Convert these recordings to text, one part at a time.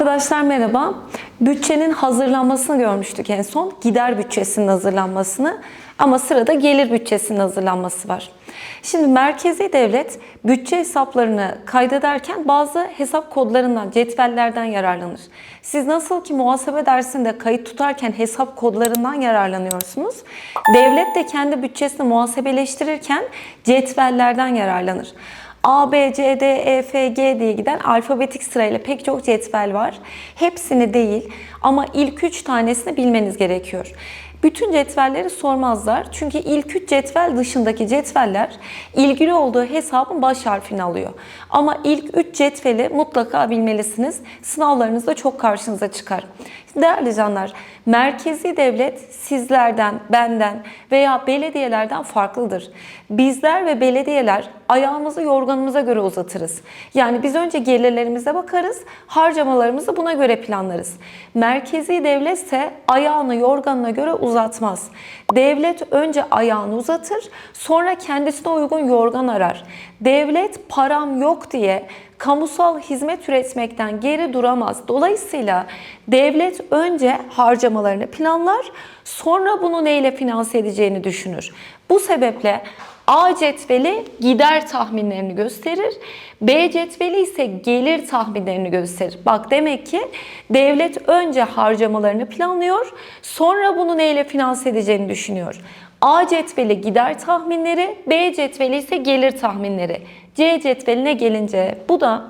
Arkadaşlar merhaba. Bütçenin hazırlanmasını görmüştük en son. Gider bütçesinin hazırlanmasını. Ama sırada gelir bütçesinin hazırlanması var. Şimdi merkezi devlet bütçe hesaplarını kaydederken bazı hesap kodlarından, cetvellerden yararlanır. Siz nasıl ki muhasebe dersinde kayıt tutarken hesap kodlarından yararlanıyorsunuz. Devlet de kendi bütçesini muhasebeleştirirken cetvellerden yararlanır. A, B, C, D, E, F, G diye giden alfabetik sırayla pek çok cetvel var. Hepsini değil ama ilk üç tanesini bilmeniz gerekiyor. Bütün cetvelleri sormazlar. Çünkü ilk üç cetvel dışındaki cetveller ilgili olduğu hesabın baş harfini alıyor. Ama ilk üç cetveli mutlaka bilmelisiniz. Sınavlarınızda çok karşınıza çıkar. Değerli canlar, merkezi devlet sizlerden, benden veya belediyelerden farklıdır. Bizler ve belediyeler ayağımızı yorganımıza göre uzatırız. Yani biz önce gelirlerimize bakarız, harcamalarımızı buna göre planlarız. Merkezi devlet ise ayağını yorganına göre uzatmaz. Devlet önce ayağını uzatır, sonra kendisine uygun yorgan arar. Devlet param yok diye kamusal hizmet üretmekten geri duramaz. Dolayısıyla devlet önce harcamalarını planlar, sonra bunu neyle finanse edeceğini düşünür. Bu sebeple A cetveli gider tahminlerini gösterir. B cetveli ise gelir tahminlerini gösterir. Bak demek ki devlet önce harcamalarını planlıyor, sonra bunu neyle finanse edeceğini düşünüyor. A cetveli gider tahminleri, B cetveli ise gelir tahminleri. C cetveline gelince bu da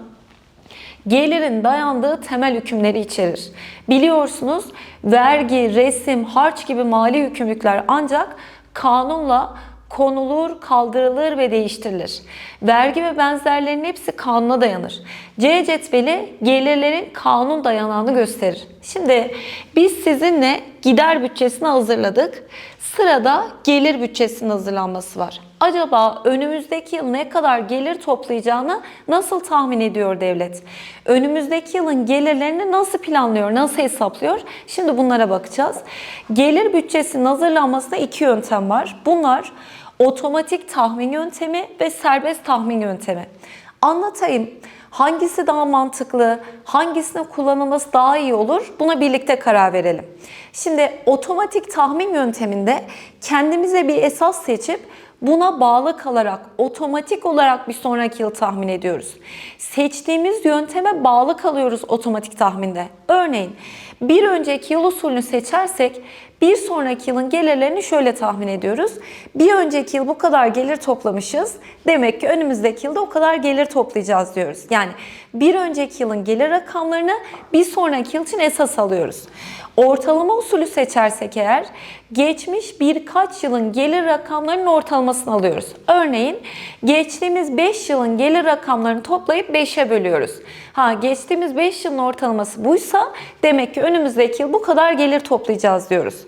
gelirin dayandığı temel hükümleri içerir. Biliyorsunuz vergi, resim, harç gibi mali yükümlülükler ancak kanunla konulur, kaldırılır ve değiştirilir. Vergi ve benzerlerinin hepsi kanuna dayanır. C cetveli gelirlerin kanun dayanağını gösterir. Şimdi biz sizinle gider bütçesini hazırladık. Sırada gelir bütçesinin hazırlanması var. Acaba önümüzdeki yıl ne kadar gelir toplayacağını nasıl tahmin ediyor devlet? Önümüzdeki yılın gelirlerini nasıl planlıyor, nasıl hesaplıyor? Şimdi bunlara bakacağız. Gelir bütçesinin hazırlanmasında iki yöntem var. Bunlar otomatik tahmin yöntemi ve serbest tahmin yöntemi. Anlatayım. Hangisi daha mantıklı, hangisinin kullanılması daha iyi olur buna birlikte karar verelim. Şimdi otomatik tahmin yönteminde kendimize bir esas seçip buna bağlı kalarak otomatik olarak bir sonraki yıl tahmin ediyoruz. Seçtiğimiz yönteme bağlı kalıyoruz otomatik tahminde. Örneğin bir önceki yıl usulünü seçersek bir sonraki yılın gelirlerini şöyle tahmin ediyoruz. Bir önceki yıl bu kadar gelir toplamışız. Demek ki önümüzdeki yılda o kadar gelir toplayacağız diyoruz. Yani bir önceki yılın gelir rakamlarını bir sonraki yıl için esas alıyoruz. Ortalama usulü seçersek eğer geçmiş birkaç yılın gelir rakamlarının ortalamasını alıyoruz. Örneğin geçtiğimiz 5 yılın gelir rakamlarını toplayıp 5'e bölüyoruz. Ha geçtiğimiz 5 yılın ortalaması buysa demek ki önümüzdeki yıl bu kadar gelir toplayacağız diyoruz.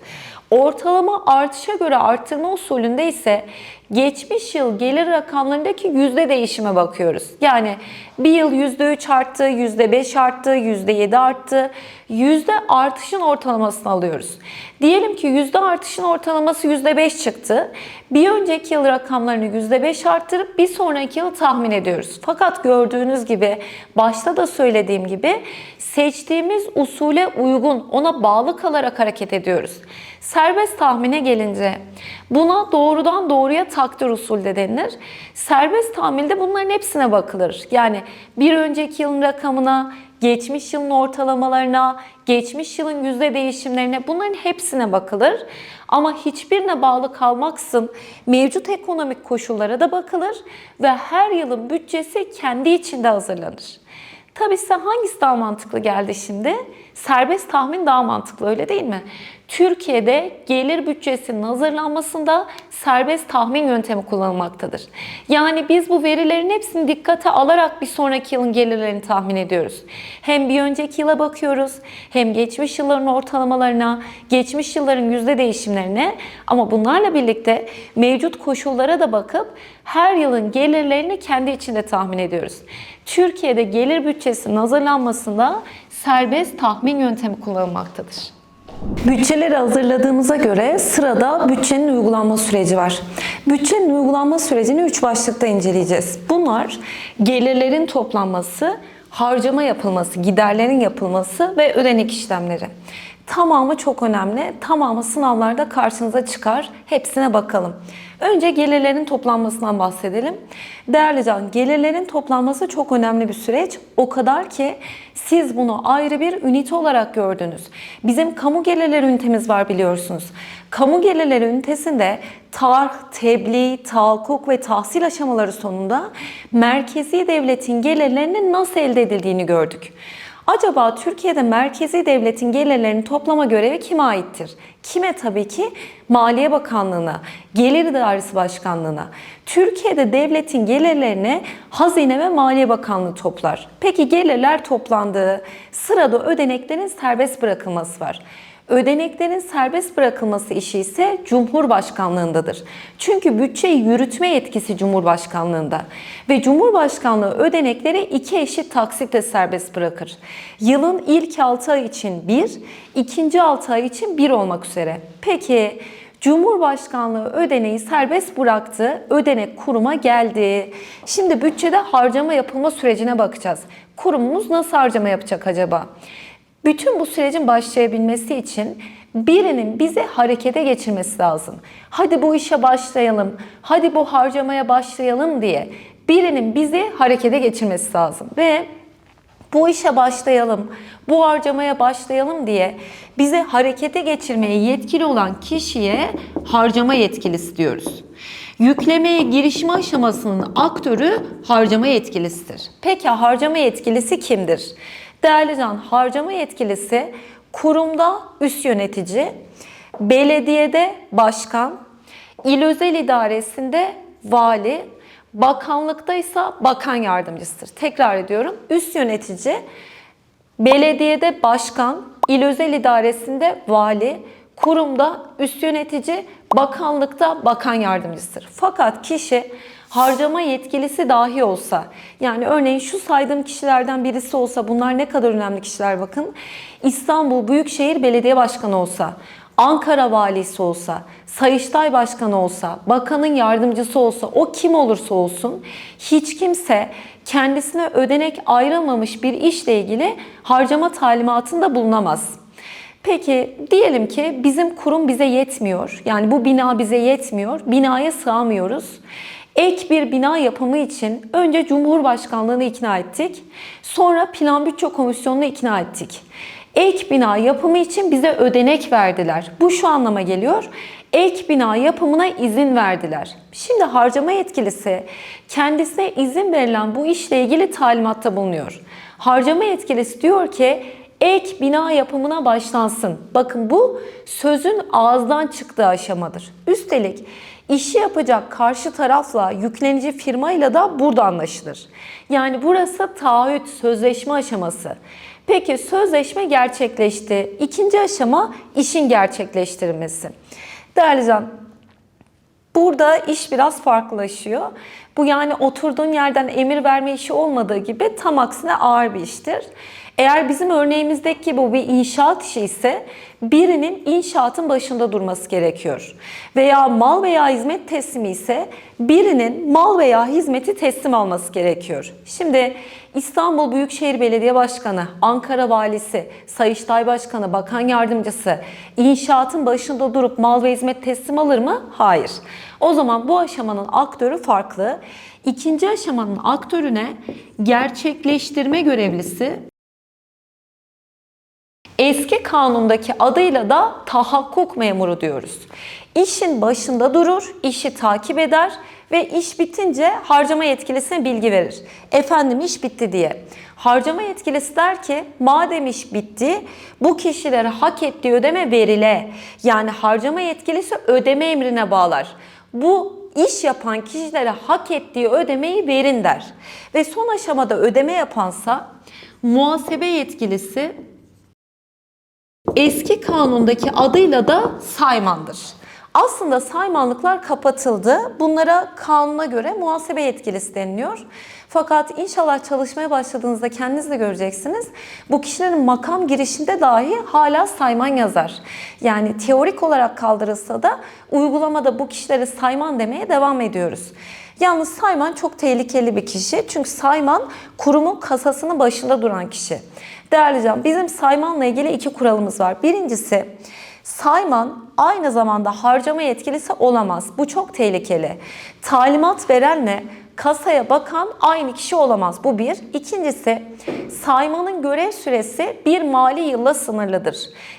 Ortalama artışa göre arttırma usulünde ise geçmiş yıl gelir rakamlarındaki yüzde değişime bakıyoruz. Yani bir yıl yüzde üç arttı, yüzde beş arttı, yüzde yedi arttı. Yüzde artışın ortalamasını alıyoruz. Diyelim ki yüzde artışın ortalaması yüzde beş çıktı. Bir önceki yıl rakamlarını yüzde beş arttırıp bir sonraki yıl tahmin ediyoruz. Fakat gördüğünüz gibi başta da söylediğim gibi seçtiğimiz usule uygun ona bağlı kalarak hareket ediyoruz. Serbest tahmine gelince buna doğrudan doğruya takdir usulde denilir. Serbest tahminde bunların hepsine bakılır. Yani bir önceki yılın rakamına, geçmiş yılın ortalamalarına, geçmiş yılın yüzde değişimlerine bunların hepsine bakılır. Ama hiçbirine bağlı kalmaksın mevcut ekonomik koşullara da bakılır ve her yılın bütçesi kendi içinde hazırlanır. Tabii size hangisi daha mantıklı geldi şimdi? Serbest tahmin daha mantıklı öyle değil mi? Türkiye'de gelir bütçesinin hazırlanmasında serbest tahmin yöntemi kullanılmaktadır. Yani biz bu verilerin hepsini dikkate alarak bir sonraki yılın gelirlerini tahmin ediyoruz. Hem bir önceki yıla bakıyoruz, hem geçmiş yılların ortalamalarına, geçmiş yılların yüzde değişimlerine ama bunlarla birlikte mevcut koşullara da bakıp her yılın gelirlerini kendi içinde tahmin ediyoruz. Türkiye'de gelir bütçesinin hazırlanmasında serbest tahmin yöntemi kullanılmaktadır. Bütçeleri hazırladığımıza göre sırada bütçenin uygulanma süreci var. Bütçenin uygulanma sürecini üç başlıkta inceleyeceğiz. Bunlar gelirlerin toplanması, harcama yapılması, giderlerin yapılması ve ödenek işlemleri. Tamamı çok önemli. Tamamı sınavlarda karşınıza çıkar. Hepsine bakalım. Önce gelirlerin toplanmasından bahsedelim. Değerli can, gelirlerin toplanması çok önemli bir süreç. O kadar ki siz bunu ayrı bir ünite olarak gördünüz. Bizim kamu gelirleri ünitemiz var biliyorsunuz. Kamu gelirleri ünitesinde tarh, tebliğ, tahakkuk ve tahsil aşamaları sonunda merkezi devletin gelirlerinin nasıl elde edildiğini gördük. Acaba Türkiye'de merkezi devletin gelirlerini toplama görevi kime aittir? Kime tabii ki? Maliye Bakanlığı'na, Gelir İdaresi Başkanlığı'na. Türkiye'de devletin gelirlerini Hazine ve Maliye Bakanlığı toplar. Peki gelirler toplandığı sırada ödeneklerin serbest bırakılması var. Ödeneklerin serbest bırakılması işi ise Cumhurbaşkanlığındadır. Çünkü bütçeyi yürütme yetkisi Cumhurbaşkanlığında ve Cumhurbaşkanlığı ödenekleri iki eşit taksitle serbest bırakır. Yılın ilk 6 ay için 1, ikinci 6 ay için 1 olmak üzere. Peki Cumhurbaşkanlığı ödeneği serbest bıraktı, ödenek kuruma geldi. Şimdi bütçede harcama yapılma sürecine bakacağız. Kurumumuz nasıl harcama yapacak acaba? Bütün bu sürecin başlayabilmesi için birinin bizi harekete geçirmesi lazım. Hadi bu işe başlayalım, hadi bu harcamaya başlayalım diye birinin bizi harekete geçirmesi lazım. Ve bu işe başlayalım, bu harcamaya başlayalım diye bizi harekete geçirmeye yetkili olan kişiye harcama yetkilisi diyoruz. Yüklemeye girişme aşamasının aktörü harcama yetkilisidir. Peki harcama yetkilisi kimdir? Değerli can, harcama yetkilisi kurumda üst yönetici, belediyede başkan, il özel idaresinde vali, bakanlıkta ise bakan yardımcısıdır. Tekrar ediyorum. Üst yönetici, belediyede başkan, il özel idaresinde vali, kurumda üst yönetici, bakanlıkta bakan yardımcısıdır. Fakat kişi harcama yetkilisi dahi olsa, yani örneğin şu saydığım kişilerden birisi olsa, bunlar ne kadar önemli kişiler bakın. İstanbul Büyükşehir Belediye Başkanı olsa, Ankara valisi olsa, Sayıştay Başkanı olsa, bakanın yardımcısı olsa, o kim olursa olsun hiç kimse kendisine ödenek ayrılmamış bir işle ilgili harcama talimatında bulunamaz. Peki diyelim ki bizim kurum bize yetmiyor. Yani bu bina bize yetmiyor. Binaya sığamıyoruz. Ek bir bina yapımı için önce Cumhurbaşkanlığını ikna ettik. Sonra Plan Bütçe Komisyonu'nu ikna ettik. Ek bina yapımı için bize ödenek verdiler. Bu şu anlama geliyor. Ek bina yapımına izin verdiler. Şimdi harcama yetkilisi kendisine izin verilen bu işle ilgili talimatta bulunuyor. Harcama yetkilisi diyor ki ek bina yapımına başlansın. Bakın bu sözün ağızdan çıktığı aşamadır. Üstelik işi yapacak karşı tarafla yüklenici firmayla da burada anlaşılır. Yani burası taahhüt, sözleşme aşaması. Peki sözleşme gerçekleşti. İkinci aşama işin gerçekleştirilmesi. Değerli can, Burada iş biraz farklılaşıyor. Bu yani oturduğun yerden emir verme işi olmadığı gibi tam aksine ağır bir iştir. Eğer bizim örneğimizdeki bu bir inşaat işi ise birinin inşaatın başında durması gerekiyor. Veya mal veya hizmet teslimi ise birinin mal veya hizmeti teslim alması gerekiyor. Şimdi İstanbul Büyükşehir Belediye Başkanı, Ankara Valisi, Sayıştay Başkanı, Bakan Yardımcısı inşaatın başında durup mal ve hizmet teslim alır mı? Hayır. O zaman bu aşamanın aktörü farklı. İkinci aşamanın aktörüne gerçekleştirme görevlisi Eski kanundaki adıyla da tahakkuk memuru diyoruz. İşin başında durur, işi takip eder ve iş bitince harcama yetkilisine bilgi verir. Efendim iş bitti diye. Harcama yetkilisi der ki madem iş bitti bu kişilere hak ettiği ödeme verile. Yani harcama yetkilisi ödeme emrine bağlar. Bu iş yapan kişilere hak ettiği ödemeyi verin der. Ve son aşamada ödeme yapansa muhasebe yetkilisi eski kanundaki adıyla da saymandır. Aslında saymanlıklar kapatıldı. Bunlara kanuna göre muhasebe yetkilisi deniliyor. Fakat inşallah çalışmaya başladığınızda kendiniz de göreceksiniz. Bu kişilerin makam girişinde dahi hala sayman yazar. Yani teorik olarak kaldırılsa da uygulamada bu kişilere sayman demeye devam ediyoruz. Yalnız sayman çok tehlikeli bir kişi. Çünkü sayman kurumun kasasının başında duran kişi. Değerli can, bizim saymanla ilgili iki kuralımız var. Birincisi, sayman aynı zamanda harcama yetkilisi olamaz. Bu çok tehlikeli. Talimat verenle kasaya bakan aynı kişi olamaz. Bu bir. İkincisi saymanın görev süresi bir mali yılla sınırlıdır.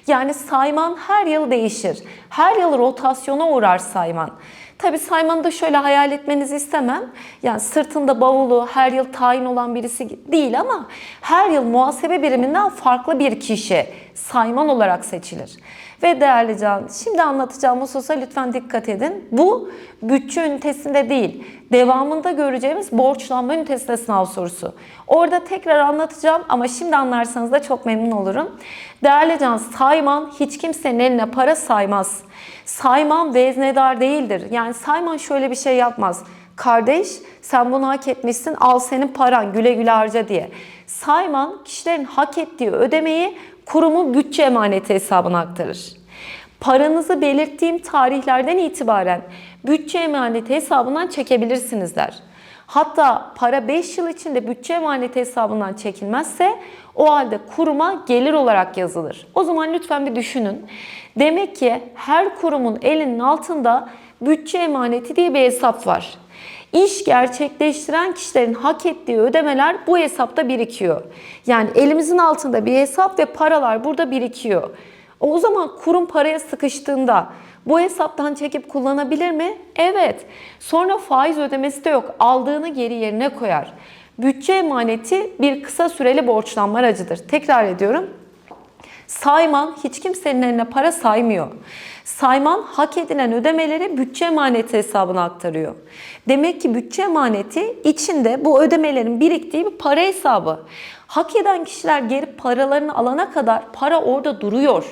Yani sayman her yıl değişir. Her yıl rotasyona uğrar sayman. Tabi saymanı da şöyle hayal etmenizi istemem. Yani sırtında bavulu her yıl tayin olan birisi değil ama her yıl muhasebe biriminden farklı bir kişi sayman olarak seçilir. Ve değerli can, şimdi anlatacağım hususa lütfen dikkat edin. Bu bütçe ünitesinde değil, devamında göreceğimiz borçlanma ünitesinde sınav sorusu. Orada tekrar anlatacağım ama şimdi anlarsanız da çok memnun olurum. Değerli can, sayman hiç kimsenin eline para saymaz. Sayman veznedar değildir. Yani sayman şöyle bir şey yapmaz. Kardeş sen bunu hak etmişsin al senin paran güle güle harca diye. Sayman kişilerin hak ettiği ödemeyi kurumu bütçe emaneti hesabına aktarır. Paranızı belirttiğim tarihlerden itibaren bütçe emaneti hesabından çekebilirsiniz der. Hatta para 5 yıl içinde bütçe emaneti hesabından çekilmezse o halde kuruma gelir olarak yazılır. O zaman lütfen bir düşünün. Demek ki her kurumun elinin altında bütçe emaneti diye bir hesap var. İş gerçekleştiren kişilerin hak ettiği ödemeler bu hesapta birikiyor. Yani elimizin altında bir hesap ve paralar burada birikiyor. O zaman kurum paraya sıkıştığında bu hesaptan çekip kullanabilir mi? Evet. Sonra faiz ödemesi de yok. Aldığını geri yerine koyar. Bütçe emaneti bir kısa süreli borçlanma aracıdır. Tekrar ediyorum. Sayman hiç kimsenin eline para saymıyor. Sayman hak edilen ödemeleri bütçe emaneti hesabına aktarıyor. Demek ki bütçe emaneti içinde bu ödemelerin biriktiği bir para hesabı. Hak eden kişiler geri paralarını alana kadar para orada duruyor.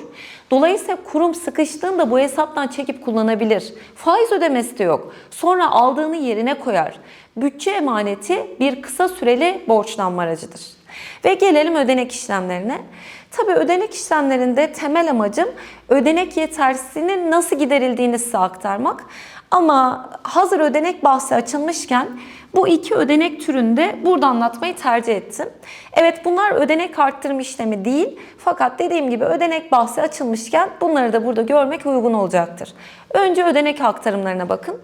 Dolayısıyla kurum sıkıştığında bu hesaptan çekip kullanabilir. Faiz ödemesi de yok. Sonra aldığını yerine koyar. Bütçe emaneti bir kısa süreli borçlanma aracıdır. Ve gelelim ödenek işlemlerine. Tabii ödenek işlemlerinde temel amacım ödenek yetersizliğinin nasıl giderildiğini size aktarmak. Ama hazır ödenek bahsi açılmışken bu iki ödenek türünde burada anlatmayı tercih ettim. Evet bunlar ödenek arttırma işlemi değil. Fakat dediğim gibi ödenek bahsi açılmışken bunları da burada görmek uygun olacaktır. Önce ödenek aktarımlarına bakın.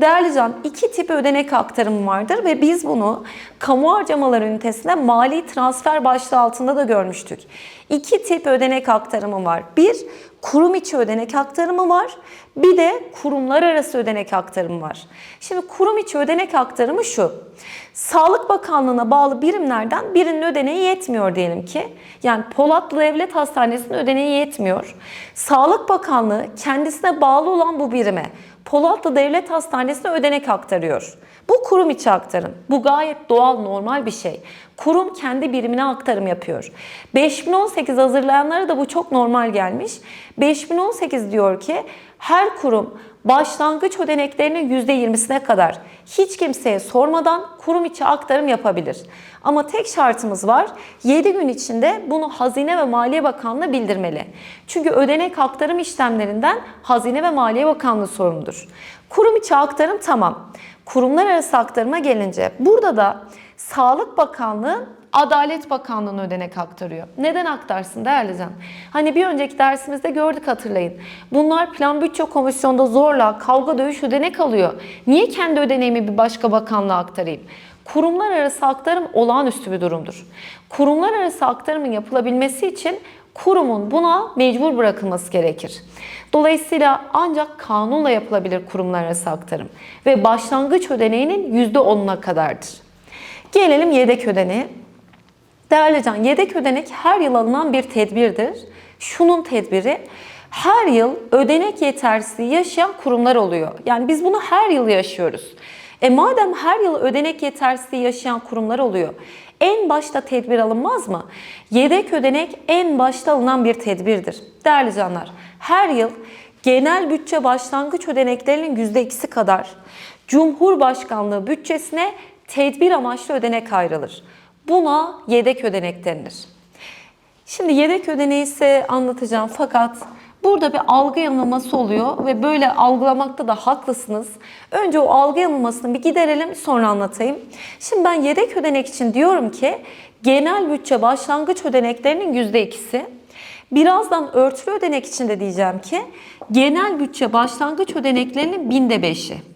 Değerli can iki tip ödenek aktarımı vardır ve biz bunu kamu harcamaları ünitesinde mali transfer başlığı altında da görmüştük. İki tip ödenek aktarımı var. Bir, kurum içi ödenek aktarımı var. Bir de kurumlar arası ödenek aktarımı var. Şimdi kurum içi ödenek aktarımı şu. Sağlık Bakanlığı'na bağlı birimlerden birinin ödeneği yetmiyor diyelim ki. Yani Polatlı Devlet Hastanesi'nin ödeneği yetmiyor. Sağlık Bakanlığı kendisine bağlı olan bu birime Polatlı Devlet Hastanesi'ne ödenek aktarıyor. Bu kurum içi aktarım. Bu gayet doğal, normal bir şey. Kurum kendi birimine aktarım yapıyor. 5018 hazırlayanlara da bu çok normal gelmiş. 5018 diyor ki her kurum başlangıç ödeneklerinin %20'sine kadar hiç kimseye sormadan kurum içi aktarım yapabilir. Ama tek şartımız var. 7 gün içinde bunu Hazine ve Maliye Bakanlığı bildirmeli. Çünkü ödenek aktarım işlemlerinden Hazine ve Maliye Bakanlığı sorumludur. Kurum içi aktarım tamam. Kurumlar arası aktarıma gelince burada da Sağlık Bakanlığı Adalet Bakanlığı'na ödenek aktarıyor. Neden aktarsın değerli can? Hani bir önceki dersimizde gördük hatırlayın. Bunlar plan bütçe komisyonda zorla kavga dövüş ödenek alıyor. Niye kendi ödeneğimi bir başka bakanlığa aktarayım? Kurumlar arası aktarım olağanüstü bir durumdur. Kurumlar arası aktarımın yapılabilmesi için kurumun buna mecbur bırakılması gerekir. Dolayısıyla ancak kanunla yapılabilir kurumlar arası aktarım ve başlangıç ödeneğinin %10'una kadardır. Gelelim yedek ödeneğe. Değerli can, yedek ödenek her yıl alınan bir tedbirdir. Şunun tedbiri, her yıl ödenek yetersizliği yaşayan kurumlar oluyor. Yani biz bunu her yıl yaşıyoruz. E madem her yıl ödenek yetersizliği yaşayan kurumlar oluyor, en başta tedbir alınmaz mı? Yedek ödenek en başta alınan bir tedbirdir. Değerli canlar, her yıl genel bütçe başlangıç ödeneklerinin %2'si kadar Cumhurbaşkanlığı bütçesine tedbir amaçlı ödenek ayrılır. Buna yedek ödenek denilir. Şimdi yedek ödeneği ise anlatacağım fakat burada bir algı yanılması oluyor ve böyle algılamakta da haklısınız. Önce o algı yanılmasını bir giderelim sonra anlatayım. Şimdi ben yedek ödenek için diyorum ki genel bütçe başlangıç ödeneklerinin %2'si. Birazdan örtülü ödenek için de diyeceğim ki genel bütçe başlangıç ödeneklerinin binde beşi.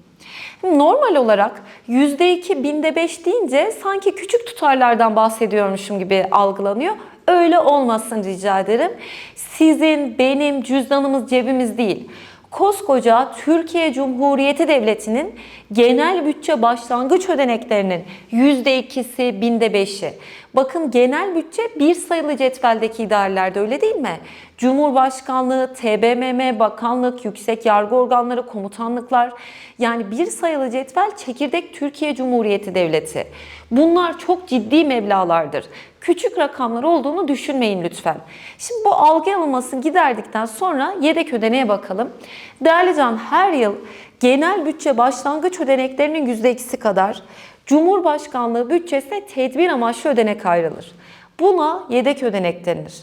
Normal olarak %2 binde 5 deyince sanki küçük tutarlardan bahsediyormuşum gibi algılanıyor. Öyle olmasın rica ederim. Sizin, benim cüzdanımız cebimiz değil. Koskoca Türkiye Cumhuriyeti Devleti'nin genel bütçe başlangıç ödeneklerinin %2'si, binde 5'i. Bakın genel bütçe bir sayılı cetveldeki idarelerde öyle değil mi? Cumhurbaşkanlığı, TBMM, bakanlık, yüksek yargı organları, komutanlıklar yani bir sayılı cetvel çekirdek Türkiye Cumhuriyeti Devleti. Bunlar çok ciddi meblalardır. Küçük rakamlar olduğunu düşünmeyin lütfen. Şimdi bu algı yanılmasını giderdikten sonra yedek ödeneğe bakalım. Değerli Can her yıl genel bütçe başlangıç ödeneklerinin %2'si kadar Cumhurbaşkanlığı bütçesine tedbir amaçlı ödenek ayrılır. Buna yedek ödenek denir.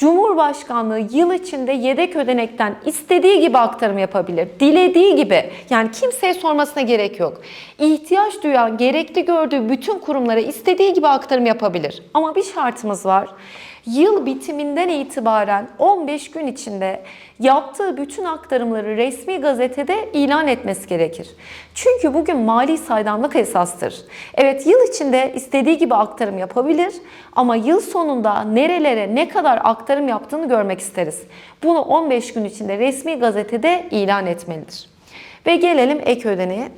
Cumhurbaşkanlığı yıl içinde yedek ödenekten istediği gibi aktarım yapabilir. Dilediği gibi. Yani kimseye sormasına gerek yok. İhtiyaç duyan, gerekli gördüğü bütün kurumlara istediği gibi aktarım yapabilir. Ama bir şartımız var. Yıl bitiminden itibaren 15 gün içinde yaptığı bütün aktarımları resmi gazetede ilan etmesi gerekir. Çünkü bugün mali saydamlık esastır. Evet yıl içinde istediği gibi aktarım yapabilir ama yıl sonunda nerelere ne kadar aktarım yaptığını görmek isteriz. Bunu 15 gün içinde resmi gazetede ilan etmelidir. Ve gelelim ek ödeneğe.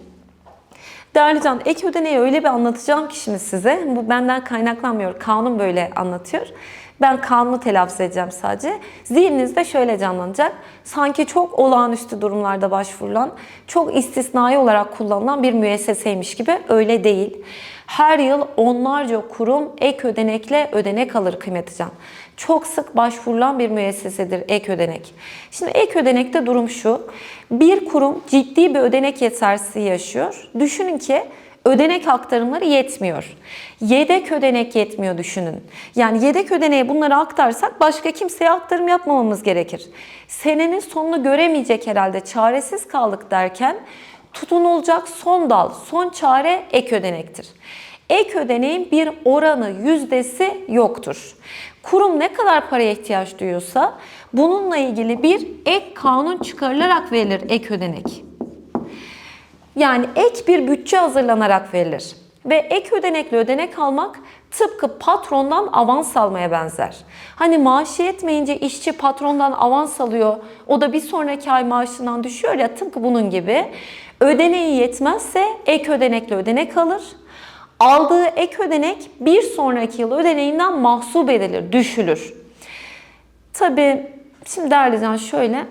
Değerli Can, ek ödeneği öyle bir anlatacağım ki şimdi size. Bu benden kaynaklanmıyor. Kanun böyle anlatıyor. Ben kanunu telaffuz edeceğim sadece. Zihninizde şöyle canlanacak. Sanki çok olağanüstü durumlarda başvurulan, çok istisnai olarak kullanılan bir müesseseymiş gibi öyle değil. Her yıl onlarca kurum ek ödenekle ödenek alır kıymetli can. Çok sık başvurulan bir müessesedir ek ödenek. Şimdi ek ödenekte durum şu. Bir kurum ciddi bir ödenek yetersizliği yaşıyor. Düşünün ki ödenek aktarımları yetmiyor. Yedek ödenek yetmiyor düşünün. Yani yedek ödeneğe bunları aktarsak başka kimseye aktarım yapmamamız gerekir. Senenin sonunu göremeyecek herhalde çaresiz kaldık derken tutunulacak son dal, son çare ek ödenektir. Ek ödeneğin bir oranı, yüzdesi yoktur. Kurum ne kadar paraya ihtiyaç duyuyorsa bununla ilgili bir ek kanun çıkarılarak verilir ek ödenek. Yani ek bir bütçe hazırlanarak verilir. Ve ek ödenekli ödenek almak tıpkı patrondan avans almaya benzer. Hani maaşı yetmeyince işçi patrondan avans alıyor. O da bir sonraki ay maaşından düşüyor ya tıpkı bunun gibi. Ödeneği yetmezse ek ödenekli ödenek alır. Aldığı ek ödenek bir sonraki yıl ödeneğinden mahsup edilir, düşülür. Tabii şimdi değerli şöyle.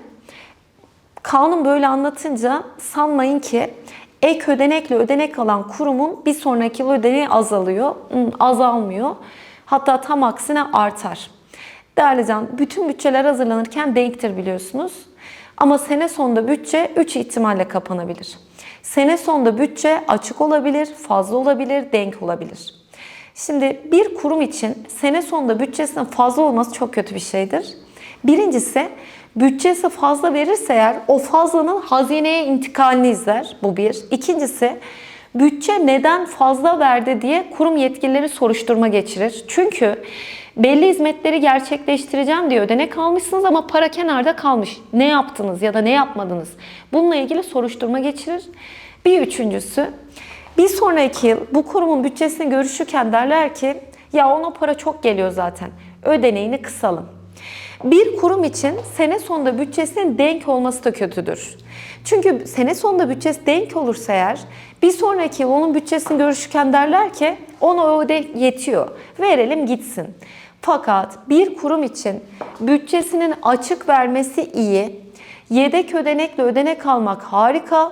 Kanun böyle anlatınca sanmayın ki ek ödenekle ödenek alan kurumun bir sonraki yıl ödeneği azalıyor, azalmıyor. Hatta tam aksine artar. Değerli can, bütün bütçeler hazırlanırken denktir biliyorsunuz. Ama sene sonunda bütçe 3 ihtimalle kapanabilir. Sene sonunda bütçe açık olabilir, fazla olabilir, denk olabilir. Şimdi bir kurum için sene sonunda bütçesinin fazla olması çok kötü bir şeydir. Birincisi bütçesi fazla verirse eğer o fazlanın hazineye intikalini izler. Bu bir. İkincisi bütçe neden fazla verdi diye kurum yetkilileri soruşturma geçirir. Çünkü belli hizmetleri gerçekleştireceğim diye ödenek almışsınız ama para kenarda kalmış. Ne yaptınız ya da ne yapmadınız? Bununla ilgili soruşturma geçirir. Bir üçüncüsü bir sonraki yıl bu kurumun bütçesini görüşürken derler ki ya ona para çok geliyor zaten. Ödeneğini kısalım. Bir kurum için sene sonunda bütçesinin denk olması da kötüdür. Çünkü sene sonunda bütçesi denk olursa eğer bir sonraki yıl onun bütçesini görüşürken derler ki ona o ödenek yetiyor. Verelim gitsin. Fakat bir kurum için bütçesinin açık vermesi iyi. Yedek ödenekle ödenek almak harika.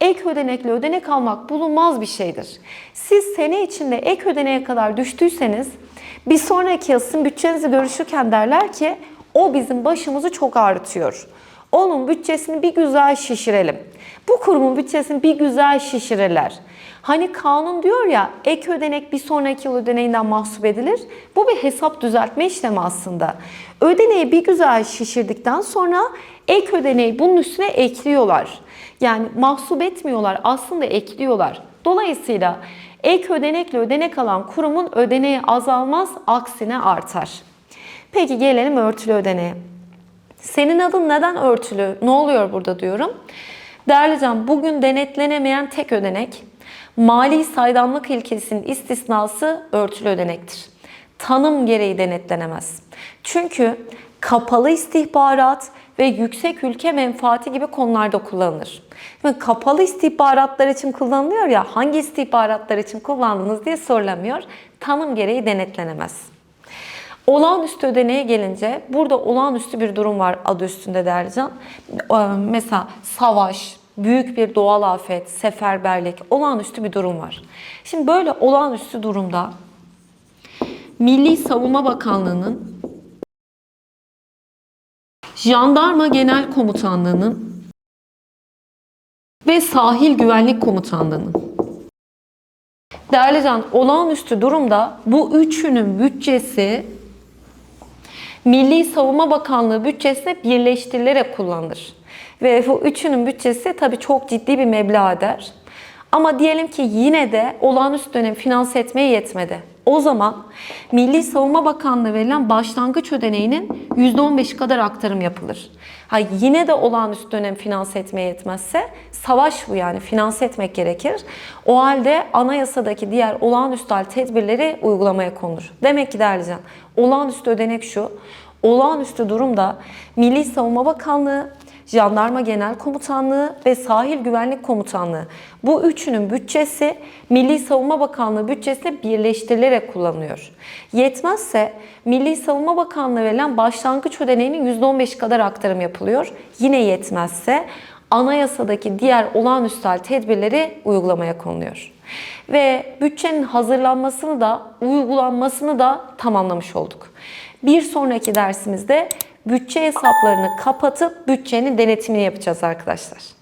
Ek ödenekle ödenek almak bulunmaz bir şeydir. Siz sene içinde ek ödeneğe kadar düştüyseniz bir sonraki yıl sizin bütçenizi görüşürken derler ki o bizim başımızı çok ağrıtıyor. Onun bütçesini bir güzel şişirelim. Bu kurumun bütçesini bir güzel şişirirler. Hani kanun diyor ya ek ödenek bir sonraki yıl ödeneğinden mahsup edilir. Bu bir hesap düzeltme işlemi aslında. Ödeneği bir güzel şişirdikten sonra ek ödeneği bunun üstüne ekliyorlar. Yani mahsup etmiyorlar aslında ekliyorlar. Dolayısıyla ek ödenekle ödenek alan kurumun ödeneği azalmaz aksine artar. Peki gelelim örtülü ödeneğe. Senin adın neden örtülü? Ne oluyor burada diyorum. Değerli can, bugün denetlenemeyen tek ödenek, mali saydamlık ilkesinin istisnası örtülü ödenektir. Tanım gereği denetlenemez. Çünkü kapalı istihbarat ve yüksek ülke menfaati gibi konularda kullanılır. Şimdi kapalı istihbaratlar için kullanılıyor ya, hangi istihbaratlar için kullandınız diye sorulamıyor. Tanım gereği denetlenemez. Olağanüstü ödeneğe gelince burada olağanüstü bir durum var adı üstünde Dercan. Ee, Mesela savaş, büyük bir doğal afet, seferberlik, olağanüstü bir durum var. Şimdi böyle olağanüstü durumda Milli Savunma Bakanlığı'nın Jandarma Genel Komutanlığı'nın ve Sahil Güvenlik Komutanlığı'nın Değerli Can, olağanüstü durumda bu üçünün bütçesi Milli Savunma Bakanlığı bütçesine birleştirilerek kullanılır. Ve bu üçünün bütçesi tabii çok ciddi bir meblağ eder. Ama diyelim ki yine de olağanüstü dönem finanse etmeye yetmedi. O zaman Milli Savunma Bakanlığı verilen başlangıç ödeneğinin %15 kadar aktarım yapılır. Ha yine de olağanüstü dönem finanse etmeye yetmezse savaş bu yani finanse etmek gerekir. O halde anayasadaki diğer olağanüstü hal tedbirleri uygulamaya konulur. Demek ki değerli can, olağanüstü ödenek şu. Olağanüstü durumda Milli Savunma Bakanlığı, Jandarma Genel Komutanlığı ve Sahil Güvenlik Komutanlığı bu üçünün bütçesi Milli Savunma Bakanlığı bütçesine birleştirilerek kullanılıyor. Yetmezse Milli Savunma Bakanlığı verilen başlangıç ödeneğinin %15 kadar aktarım yapılıyor. Yine yetmezse anayasadaki diğer olağanüstü tedbirleri uygulamaya konuluyor. Ve bütçenin hazırlanmasını da uygulanmasını da tamamlamış olduk. Bir sonraki dersimizde bütçe hesaplarını kapatıp bütçenin denetimini yapacağız arkadaşlar.